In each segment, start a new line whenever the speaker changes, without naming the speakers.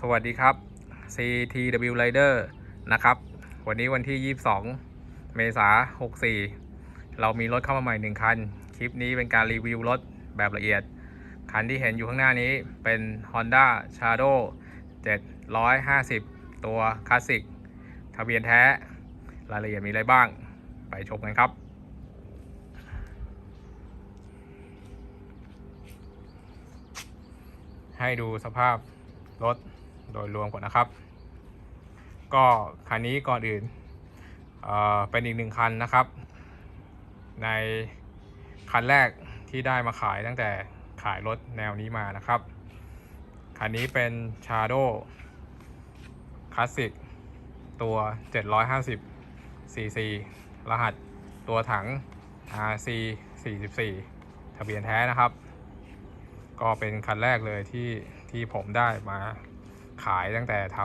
สวัสดีครับ CTW Rider นะครับ วันนี้วันที่ 22 เมษายน64 เรามีรถเข้ามาใหม่ 1 คัน คลิปนี้เป็นการรีวิวรถแบบละเอียด คันที่เห็นอยู่ข้างหน้านี้เป็น Honda Shadow 750 ตัวคลาสสิก ทะเบียนแท้ รายละเอียดมีอะไรบ้าง ไปชมกันครับให้ดูสภาพรถ โดยรวมก่อนนะครับ ก็คันนี้ก่อนอื่นเเป็นอีกหนึ่งคันนะครับ ในคันแรกที่ได้มาขายตั้งแต่ขายรถแนวนี้มานะครับ คันนี้เป็น Shadow Classic ตัว 750 cc รหัสตัวถัง RC 44 ทะเบียนแท้นะครับ ก็เป็นคันแรกเลยที่ที่ผมได้มา ขายตั้งแต่ท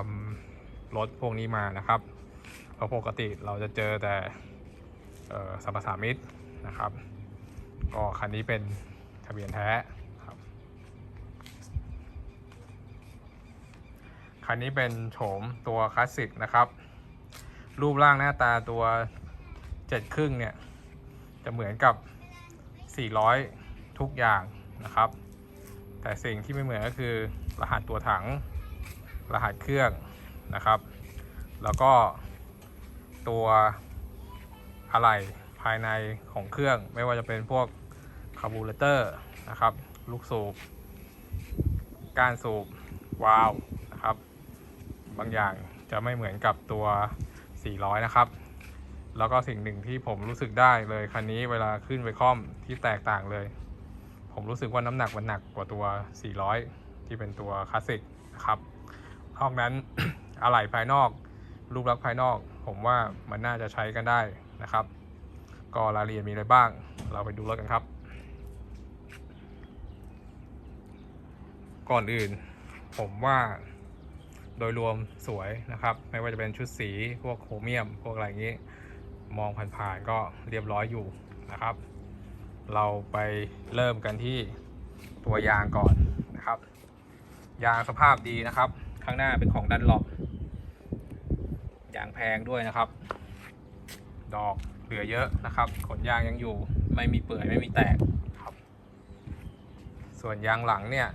ำรถพวกนี้มานะครับเพราะปกติเราจะเจอแต่เอ่อสัมปสามิตนะครับ ก็คันนี้เป็นทะเบียนแท้ครับคันนี้เป็นโฉมตัวคลาสสิกนะครับ รูปร่างหน้าตาตัวเจ็ดครึ่งเนี่ย จะเหมือนกับ 400 ทุกอย่างนะครับ แต่สิ่งที่ไม่เหมือนก็คือรหัสตัวถัง รหัสเครื่องนะครับ แล้วก็ตัวอะไหล่ภายในของเครื่อง ไม่ว่าจะเป็นพวกคาร์บูเรเตอร์นะครับ ลูกสูบก้านสูบวาล์วนะครับ บางอย่างจะไม่เหมือนกับตัว 400 นะครับ แล้วก็สิ่งหนึ่งที่ผมรู้สึกได้เลยคันนี้เวลาขึ้นไปค่อมที่แตกต่างเลย ผมรู้สึกว่าน้ำหนักมันหนักกว่าตัว 400 ที่เป็นตัวคลาสสิกนะครับ นอกนั้น อะไหล่ภายนอก รูปลักษณ์ภายนอก ผมว่ามันน่าจะใช้กันได้นะครับ ก็รายละเอียดมีอะไรบ้าง เราไปดูรถกันครับ ก่อนอื่น ผมว่าโดยรวมสวยนะครับ ไม่ว่าจะเป็นชุดสีพวกโครเมียม พวกอะไรอย่างนี้ มองผ่านๆก็เรียบร้อยอยู่นะครับ เราไปเริ่มกันที่ตัวยางก่อนนะครับ ยางสภาพดีนะครับ ข้างหน้าเป็นของดันหลบยางแพงด้วยนะครับ ดอกเหลือเยอะนะครับ ขนยางยังอยู่ไม่มีเปื่อยไม่มีแตกครับ ส่วนยางหลังเนี่ย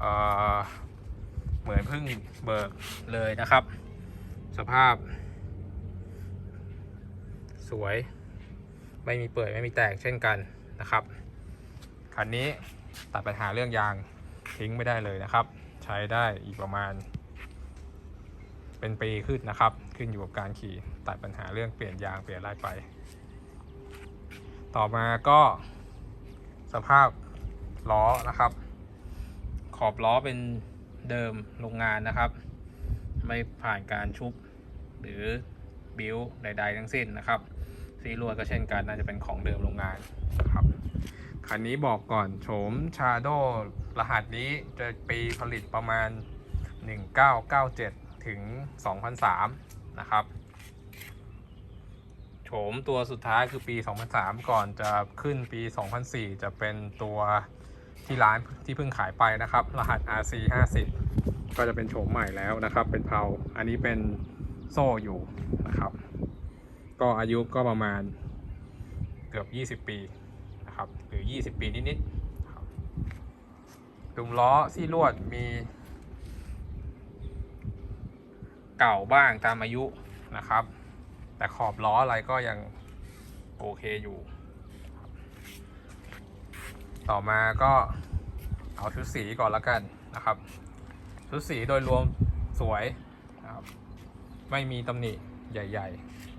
เเหมือนเพิ่งเบิกเลยนะครับ สภาพ สวย ไม่มีเปื่อยไม่มีแตกเช่นกันนะครับคันนี้ตัดปัญหาเรื่องยางทิ้งไม่ได้เลยนะครับ ใช้ได้อีกประมาณ เป็นปีขึ้นนะครับ ขึ้นอยู่กับการขี่ตัดปัญหาเรื่องเปลี่ยนยางเปลี่ยนอะไรไป ต่อมาก็สภาพล้อนะครับ ขอบล้อเป็นเดิมโรงงานนะครับ ไม่ผ่านการชุบหรือบิวใด ๆ ทั้งสิ้นนะครับซีรวดก็เช่นกันน่าจะเป็นของเดิมโรงงานนะครับคันนี้บอกก่อนโฉมชาโด รหัสนี้จะปีผลิตประมาณ 1997 ถึง 2003 นะครับ โฉมตัวสุดท้ายคือปี 2003 ก่อนจะขึ้นปี 2004 จะเป็นตัวที่ร้านที่เพิ่งขายไปนะครับ รหัส RC 50ก็จะเป็นโฉมใหม่แล้วนะครับ เป็นเพาอันนี้เป็นโซ่อยู่นะครับ ก็อายุก็ประมาณเกือบ 20 ปีนะครับ หรือ 20 ปีนิดๆ ดุมล้อซี่ลวดมี เก่าบ้างตามอายุนะครับ แต่ขอบล้ออะไรก็ยังโอเคอยู่ ต่อมาก็เอาชุดสีก่อนล้วกันนะครับ ชุดสีโดยรวมสวยนะครับไม่มีตำหนิใหญ่ ๆ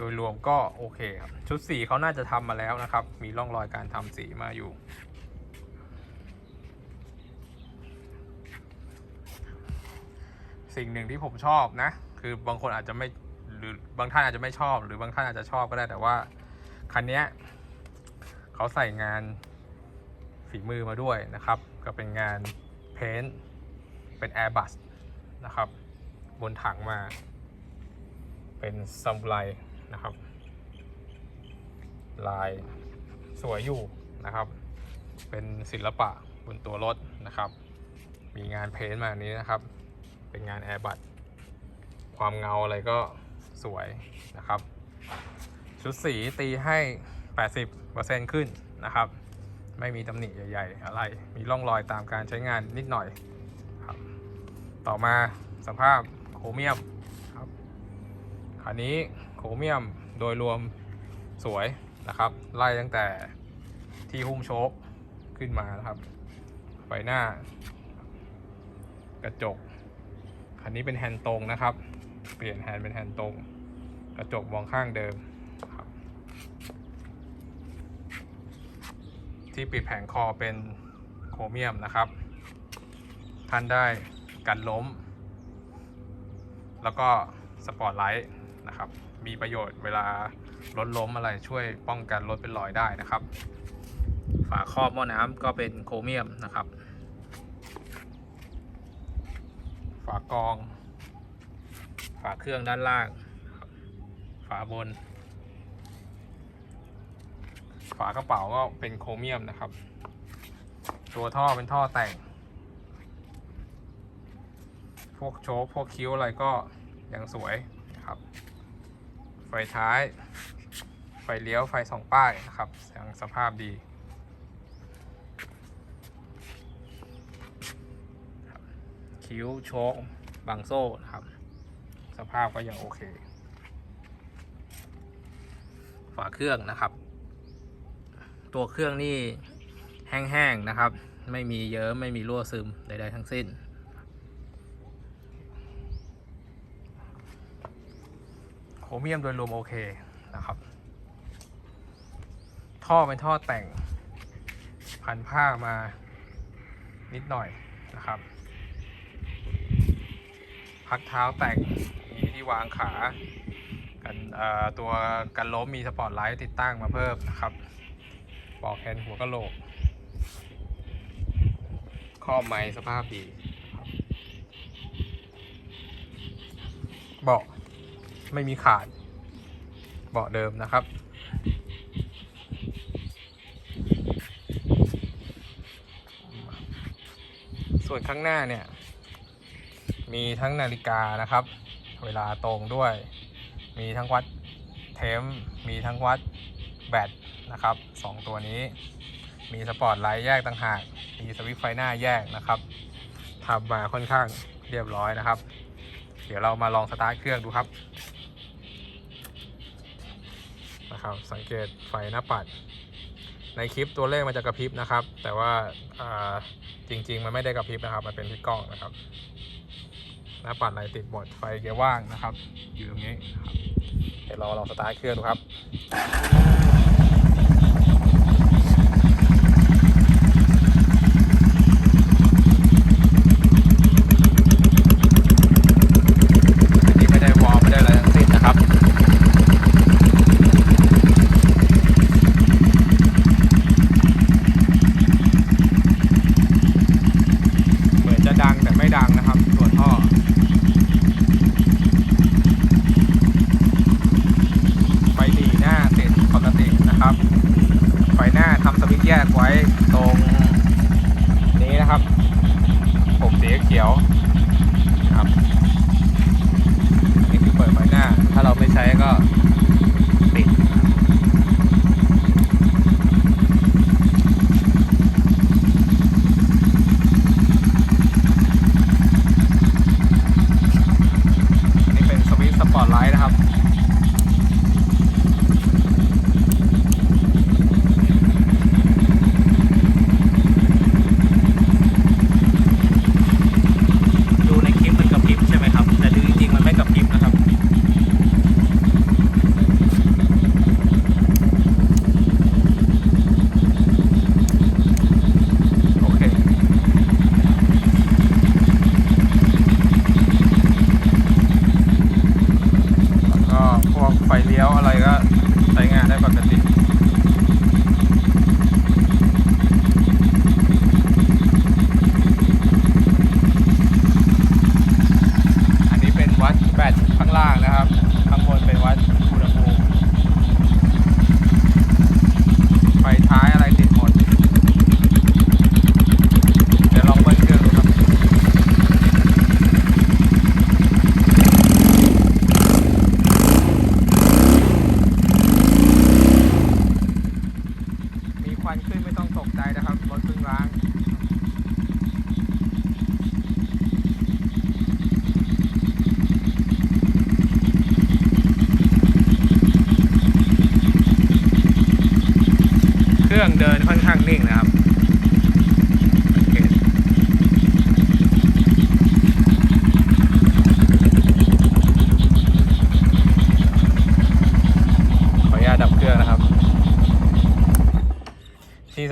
โดยรวมก็โอเคครับ ชุดสีเขาน่าจะทำมาแล้วนะครับ มีร่องรอยการทำสีมาอยู่ สิ่งหนึ่งที่ผมชอบนะ คือบางคนอาจจะไม่หรือบางท่านอาจจะไม่ชอบ หรือบางท่านอาจจะชอบก็ได้แต่ว่าคันนี้เขาใส่งานฝีมือมาด้วยนะครับ ก็เป็นงานเพ้นท์เป็น Airbus นะครับ บนถังมาเป็นซัมไ r นะครับ ลายสวยอยู่นะครับ เป็นศิลปะบนตัวรถนะครับ มีงานเพ้นท์มาอันนี้นะครับ เป็นงานแอร์บัตความเงาอะไรก็สวยนะครับ ชุดสีตีให้ 80%ขึ้นนะครับ ไม่มีตำหนิใหญ่ ๆ อะไร มีร่องรอยตามการใช้งานนิดหน่อยครับ ต่อมาสภาพโครเมียมครับคันนี้ โครเมียมโดยรวมสวยนะครับ ไล่ตั้งแต่ที่หุ้มโชคขึ้นมานะครับไฟหน้า กระจก คันนี้เป็นแฮนด์ตรงนะครับ เปลี่ยนแฮนด์เป็นแฮนด์ตรง กระจกมองข้างเดิมที่ปิดแผงคอเป็นโครเมียมนะครับ ท่านได้กันล้ม แล้วก็สปอร์ตไลท์นะครับ มีประโยชน์เวลารถล้มอะไรช่วยป้องกันรถเป็นรอยได้นะครับ ฝาครอบหม้อน้ำก็เป็นโครเมียมนะครับ ฝากรอง ฝาเครื่องด้านล่าง ฝาบน ฝากระเป๋าก็เป็นโครเมียมนะครับ ตัวท่อเป็นท่อแต่ง พวกโชคพวกคิ้วอะไรก็ยังสวยนะครับ ไฟท้าย ไฟเลี้ยว ไฟสองป้ายนะครับยังสภาพดีคิ้วโชคบางโซ่นะครับ สภาพก็ยังโอเค ฝาเครื่องนะครับ ตัวเครื่องนี่แห้งๆนะครับ ไม่มีเยอะไม่มีรั่วซึมใดๆทั้งสิ้น โค รเมียมโดยรวมโอเคนะครับ ท่อเป็นท่อแต่ง พันผ้ามานิดหน่อยนะครับ พักเท้าแต่งมีที่วางขากันตัวกันล้มมีสปอตไลท์ติดตั้งมาเพิ่มนะครับปอกแฮนหัวกะโหลกครอไม้สภาพดีเบาะ ไม่มีขาดเบาะเดิมนะครับ ส่วนข้างหน้าเนี่ย มีทั้งนาฬิกานะครับ เวลาตรงด้วย มีทั้งวัดเทมมีทั้งวัดแบตนะครับสองตัวนี้ มีสปอร์ตไลท์แยกต่างหาก มีสวิตช์ไฟหน้าแยกนะครับทำมาค่อนข้างเรียบร้อยนะครับ เดี๋ยวเรามาลองสตาร์ทเครื่องดูครับ นะครับ สังเกตไฟหน้าปัด ในคลิปตัวเลขมันจะกระพริบนะครับ แต่ว่าจริง ๆ มันไม่ได้กระพริบนะครับ มันเป็นที่กล้องนะครับ หน้าปัดไหลติดหมดไฟเกียร์ว่างนะครับ อยู่ตรงนี้ครับเดี๋ยวเราลองสตาร์ทเครื่องดูครับ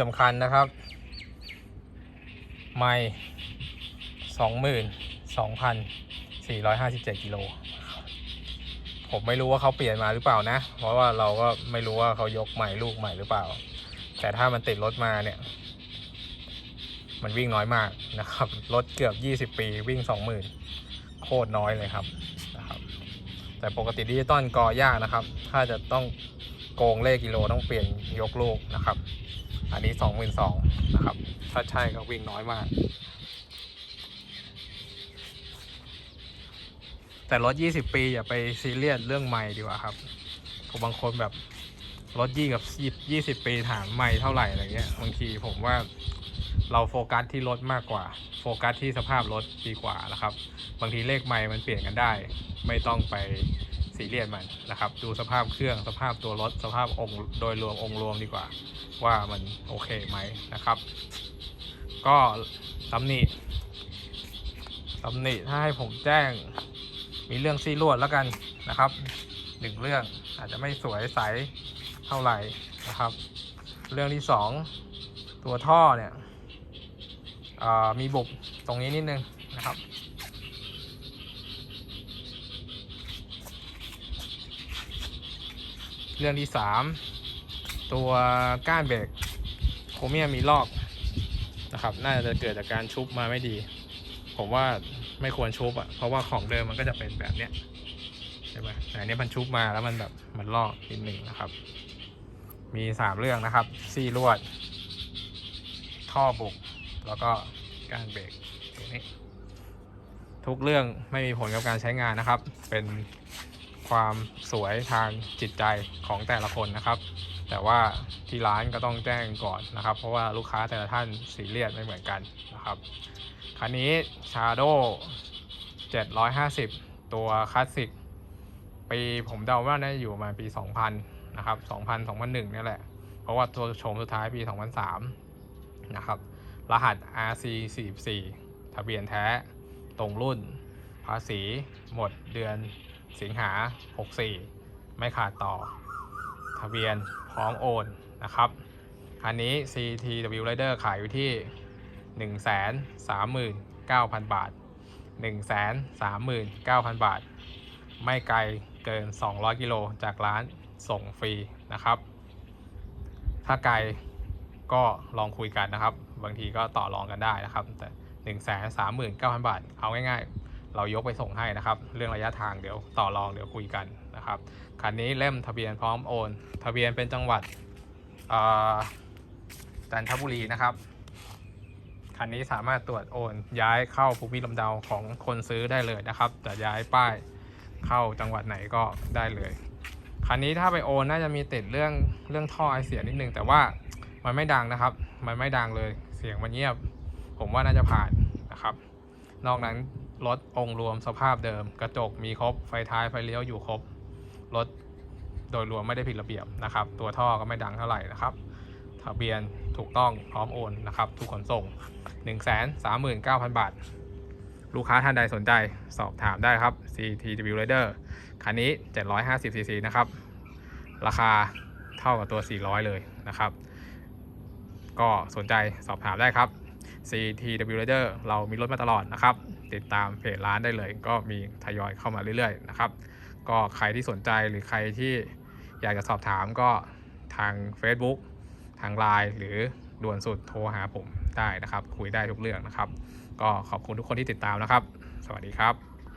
สำคัญนะครับ ไม่สองหมื่นสองพันสี่ร้อยห้าสิบเจ็ดกิโล ผมไม่รู้ว่าเขาเปลี่ยนมาหรือเปล่านะ เพราะว่าเราก็ไม่รู้ว่าเขายกใหม่ลูกใหม่หรือเปล่า แต่ถ้ามันติดรถมาเนี่ย มันวิ่งน้อยมากนะครับ รถเกือบ20ปีวิ่ง20,000โคตรน้อยเลยครับนะครับแต่ปกติดิจิตอลกอยากนะครับ ถ้าจะต้องโกงเลขกิโลต้องเปลี่ยนยกลูกนะครับ อันนี้22,000นสองนะครับ ถ้าใช่ก็วิ่งน้อยมาก แต่รถ20ปีอย่าไปซีเรียสเรื่องไม่ดีกว่าครับผมบางคนแบบรถยี่กับยี่สิบปีถามไม่เท่าไหร่อะไรเงี้ยบางทีผมว่าเราโฟกัสที่รถมากกว่า โฟกัสที่สภาพรถดีกว่านะครับ บางทีเลขไม่มันเปลี่ยนกันได้ ไม่ต้องไป ซีเรียสมันนะครับ ดูสภาพเครื่องสภาพตัวรถสภาพองค์โดยรวมองค์รวมดีกว่า ว่ามันโอเคไหมนะครับ ก็ตำหนิตำหนิถ้าให้ผมแจ้งมีเรื่องซีรวดแล้วกันนะครับหนึ่งเรื่องอาจจะไม่สวยใสเท่าไหร่นะครับ เรื่องที่สองตัวท่อเนี่ยมีบุบตรงนี้นิดนึงนะครับ เรื่องที่สามตัวก้านเบรกโครเมียมมีลอกนะครับ น่าจะเกิดจากการชุบมาไม่ดี ผมว่าไม่ควรชุบอะ่ะเพราะว่าของเดิมมันก็จะเป็นแบบเนี้ยใช่ไหมแต่อันนี้มันชุบมาแล้วมันแบบมันลอกนิดหนึ่งนะครับ มีสามเรื่องนะครับซี่ลวด ท่อบุก แล้วก็การเบรกตรงนี้ ทุกเรื่องไม่มีผลกับการใช้งานนะครับ เป็น ความสวยทางจิตใจของแต่ละคนนะครับ แต่ว่าที่ร้านก็ต้องแจ้งก่อนนะครับ เพราะว่าลูกค้าแต่ละท่านสีเรียสไม่เหมือนกันนะครับคันนี้ Shadow 750 ตัวคลาสสิกปีผมเดาว่าน่าจะอยู่ประมาณปี 2000 นะครับ 2000 2001นี่แหละ เพราะว่าตัวโฉมสุดท้ายปี 2003 นะครับ รหัส RC 44ทะเบียนแท้ ตรงรุ่น ภาษีหมดเดือน สิงหา 64 ไม่ขาดต่อ ทะเบียนพร้อมโอนนะครับ คันนี้ CTW Rider ขายอยู่ที่ 139,000 บาท 139,000 บาท ไม่ไกลเกิน 200 กิโลจากร้านส่งฟรีนะครับ ถ้าไกลก็ลองคุยกันนะครับ บางทีก็ต่อรองกันได้นะครับ แต่ 139,000 บาท เอาง่ายๆ เรายกไปส่งให้นะครับ เรื่องระยะทางเดี๋ยวต่อรองเดี๋ยวคุยกันนะครับคันนี้เล่มทะเบียนพร้อมโอน ทะเบียนเป็นจังหวัดจันทบุรีนะครับคันนี้สามารถตรวจโอนย้ายเข้าภูมิลำเนาของคนซื้อได้เลยนะครับจะย้ายป้ายเข้าจังหวัดไหนก็ได้เลยคันนี้ถ้าไปโอนน่าจะมีติดเรื่องเรื่องท่อไอเสียนิดนึง แต่ว่ามันไม่ดังนะครับ มันไม่ดังเลยเสียงมันเงียบ ผมว่าน่าจะผ่านนะครับ นอกนั้น รถองค์รวมสภาพเดิม กระจกมีครบ ไฟท้ายไฟเลี้ยวอยู่ครบ รถโดยรวมไม่ได้ผิดระเบียบนะครับ ตัวท่อก็ไม่ดังเท่าไหร่นะครับ ทะเบียนถูกต้องพร้อมโอนนะครับทุกขนส่ง 139,000 บาท ลูกค้าท่านใดสนใจสอบถามได้ครับ CTW Rider คันนี้ 750cc นะครับ ราคาเท่ากับตัว 400 เลยนะครับ ก็สนใจสอบถามได้ครับ CTW Rider เรามีรถมาตลอดนะครับ ติดตามเพจร้านได้เลย ก็มีทยอยเข้ามาเรื่อยๆนะครับ ก็ใครที่สนใจหรือใครที่อยากจะสอบถามก็ทาง Facebook ทางไลน์หรือด่วนสุดโทรหาผมได้นะครับ คุยได้ทุกเรื่องนะครับ ก็ขอบคุณทุกคนที่ติดตามนะครับ สวัสดีครับ